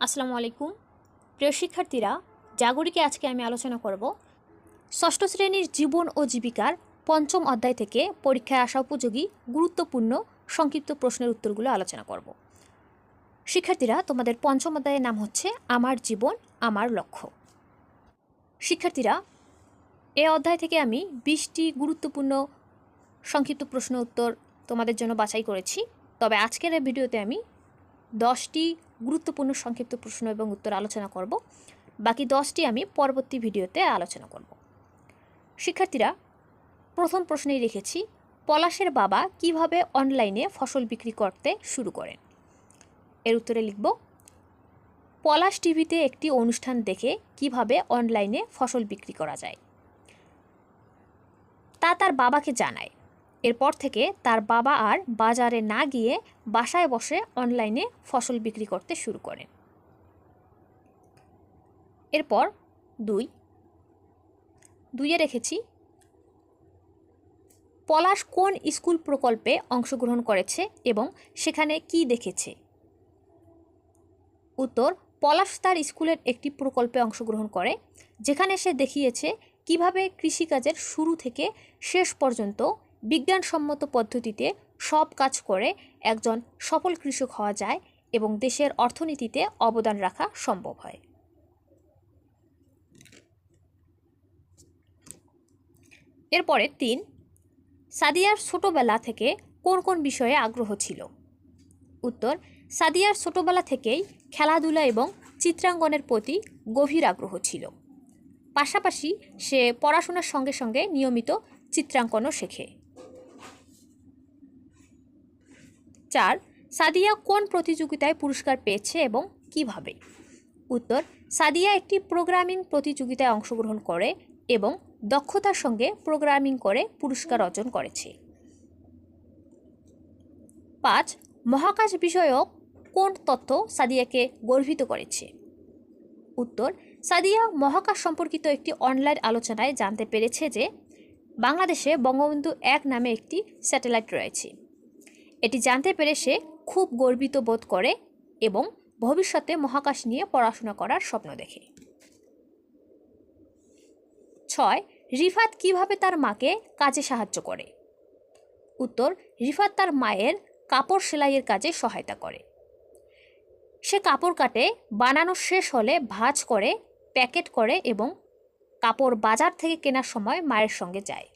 আসসালামু আলাইকুম। প্রিয় শিক্ষার্থীরা, জাগরিকে আজকে আমি আলোচনা করব ষষ্ঠ শ্রেণির জীবন ও জীবিকার পঞ্চম অধ্যায় থেকে পরীক্ষায় আসা উপযোগী, গুরুত্বপূর্ণ, সংক্ষিপ্ত প্রশ্নের উত্তরগুলো আলোচনা করব। শিক্ষার্থীরা, তোমাদের পঞ্চম অধ্যায়ের নাম হচ্ছে, আমার জীবন, আমার লক্ষ্য। শিক্ষার্থীরা, এ অধ্যায় থেকে আমি বিশটি গুরুত্বপূর্ণ, সংক্ষিপ্ত প্রশ্ন উত্তর তোমাদের জন্য বাছাই করেছি। তবে আজকের এই ভিডিওতে আমি দশটি গুরুত্বপূর্ণ সংক্ষিপ্ত প্রশ্ন এবং উত্তর আলোচনা করব। বাকি দশটি আমি পরবর্তী ভিডিওতে আলোচনা করব। শিক্ষার্থীরা, প্রথম প্রশ্নেই রেখেছি, পলাশের বাবা কীভাবে অনলাইনে ফসল বিক্রি করতে শুরু করেন? এর উত্তরে লিখব, পলাশ টিভিতে একটি অনুষ্ঠান দেখে কীভাবে অনলাইনে ফসল বিক্রি করা যায়। তা তার বাবাকে জানায়। এরপর থেকে তার বাবা আর বাজারে না গিয়ে বাসায় বসে অনলাইনে ফসল বিক্রি করতে শুরু করেন এরপর দুই। দুইয়ে রেখেছি। পলাশ কোন স্কুল প্রকল্পে অংশগ্রহণ করেছে এবং সেখানে কি দেখেছে? উত্তর, পলাশ তার স্কুলের একটি প্রকল্পে অংশগ্রহণ করে, যেখানে সে দেখিয়েছে কীভাবে কৃষিকাজের শুরু থেকে শেষ পর্যন্ত বিজ্ঞানসম্মত পদ্ধতিতে সব কাজ করে একজন সফল কৃষক হওয়া যায় এবং দেশের অর্থনীতিতে অবদান রাখা সম্ভব হয়। এরপরে তিন, সাদিয়ার ছোটোবেলা থেকে কোন কোন বিষয়ে আগ্রহ ছিল? উত্তর, সাদিয়ার ছোটোবেলা থেকেই খেলাধুলা এবং চিত্রাঙ্কনের প্রতি গভীর আগ্রহ ছিল। পাশাপাশি সে পড়াশোনার সঙ্গে সঙ্গে নিয়মিত চিত্রাঙ্কনও শেখে। চার, সাদিয়া কোন প্রতিযোগিতায় পুরস্কার পেয়েছে এবং কীভাবে? উত্তর, সাদিয়া একটি প্রোগ্রামিং প্রতিযোগিতায় অংশগ্রহণ করে এবং দক্ষতার সঙ্গে প্রোগ্রামিং করে পুরস্কার অর্জন করেছে। পাঁচ, মহাকাশ বিষয়ক কোন তথ্য সাদিয়াকে গর্বিত করেছে? উত্তর, সাদিয়া মহাকাশ সম্পর্কিত একটি অনলাইন আলোচনায় জানতে পেরেছে যে, বাংলাদেশে বঙ্গবন্ধু এক নামে একটি স্যাটেলাইট রয়েছে। এটি জানতে পেরে সে খুব গর্বিত বোধ করে এবং ভবিষ্যতে মহাকাশ নিয়ে পড়াশোনা করার স্বপ্ন দেখে। ছয়, রিফাত কীভাবে তার মাকে কাজে সাহায্য করে? উত্তর, রিফাত তার মায়ের কাপড় সেলাইয়ের কাজে সহায়তা করে। সে কাপড় কাটে, বানানো শেষ হলে ভাজ করে, প্যাকেট করে এবং কাপড় বাজার থেকে কেনার সময় মায়ের সঙ্গে যায়।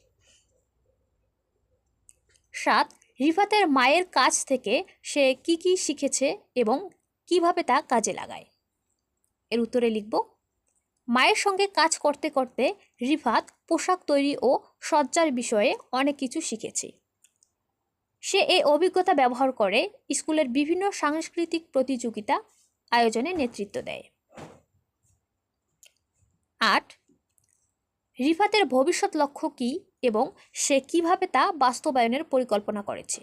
সাত রিফাতের মায়ের কাছ থেকে সে কি কি শিখেছে এবং কীভাবে তা কাজে লাগায়? এর উত্তরে লিখব, মায়ের সঙ্গে কাজ করতে করতে রিফাত পোশাক তৈরি ও সজ্জার বিষয়ে অনেক কিছু শিখেছে। সে এই অভিজ্ঞতা ব্যবহার করে স্কুলের বিভিন্ন সাংস্কৃতিক প্রতিযোগিতা আয়োজনে নেতৃত্ব দেয়। আট রিফাতের ভবিষ্যৎ লক্ষ্য কী এবং সে কীভাবে তা বাস্তবায়নের পরিকল্পনা করেছে?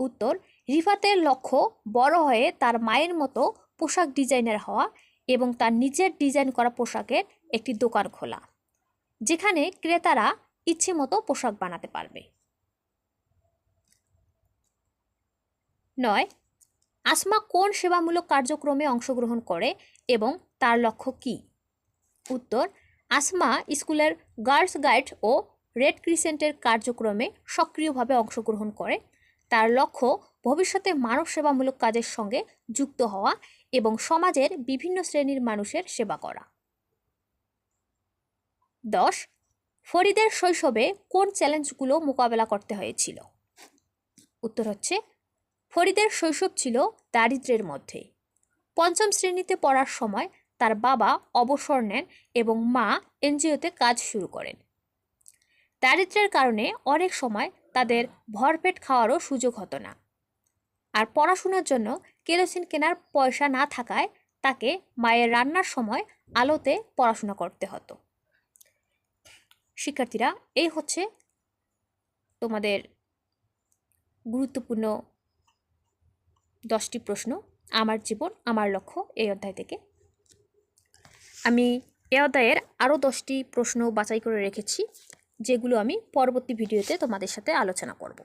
উত্তর, রিফাতের লক্ষ্য বড় হয়ে তার মায়ের মতো পোশাক ডিজাইনার হওয়া এবং তার নিজের ডিজাইন করা পোশাকের একটি দোকান খোলা, যেখানে ক্রেতারা ইচ্ছে মতো পোশাক বানাতে পারবে। নয়, আসমা কোন সেবামূলক কার্যক্রমে অংশগ্রহণ করে এবং তার লক্ষ্য কী? উত্তর আসমা স্কুলের গার্লস গাইড ও রেড ক্রিসেন্টের কার্যক্রমে সক্রিয়ভাবে অংশগ্রহণ করে। তার লক্ষ্য ভবিষ্যতে মানব সেবামূলক কাজের সঙ্গে যুক্ত হওয়া এবং সমাজের বিভিন্ন শ্রেণির মানুষের সেবা করা। দশ, ফরিদের শৈশবে কোন চ্যালেঞ্জগুলো মোকাবেলা করতে হয়েছিল? উত্তর হচ্ছে, ফরিদের শৈশব ছিল দারিদ্র্যের মধ্যে। পঞ্চম শ্রেণীতে পড়ার সময় তার বাবা অবসর নেন এবং মা এনজিওতে কাজ শুরু করেন। দারিদ্র্যের কারণে অনেক সময় তাদের ভরপেট খাওয়ারও সুযোগ হতো না। আর পড়াশোনার জন্য কেরোসিন কেনার পয়সা না থাকায় তাকে মায়ের রান্নার সময় আলোতে পড়াশোনা করতে হতো। শিক্ষার্থীরা, এই হচ্ছে তোমাদের গুরুত্বপূর্ণ দশটি প্রশ্ন। আমার জীবন, আমার লক্ষ্য এই অধ্যায় থেকে। আমি এ অধ্যায়ের আরও দশটি প্রশ্ন বাছাই করে রেখেছি, যেগুলো আমি পরবর্তী ভিডিওতে তোমাদের সাথে আলোচনা করব।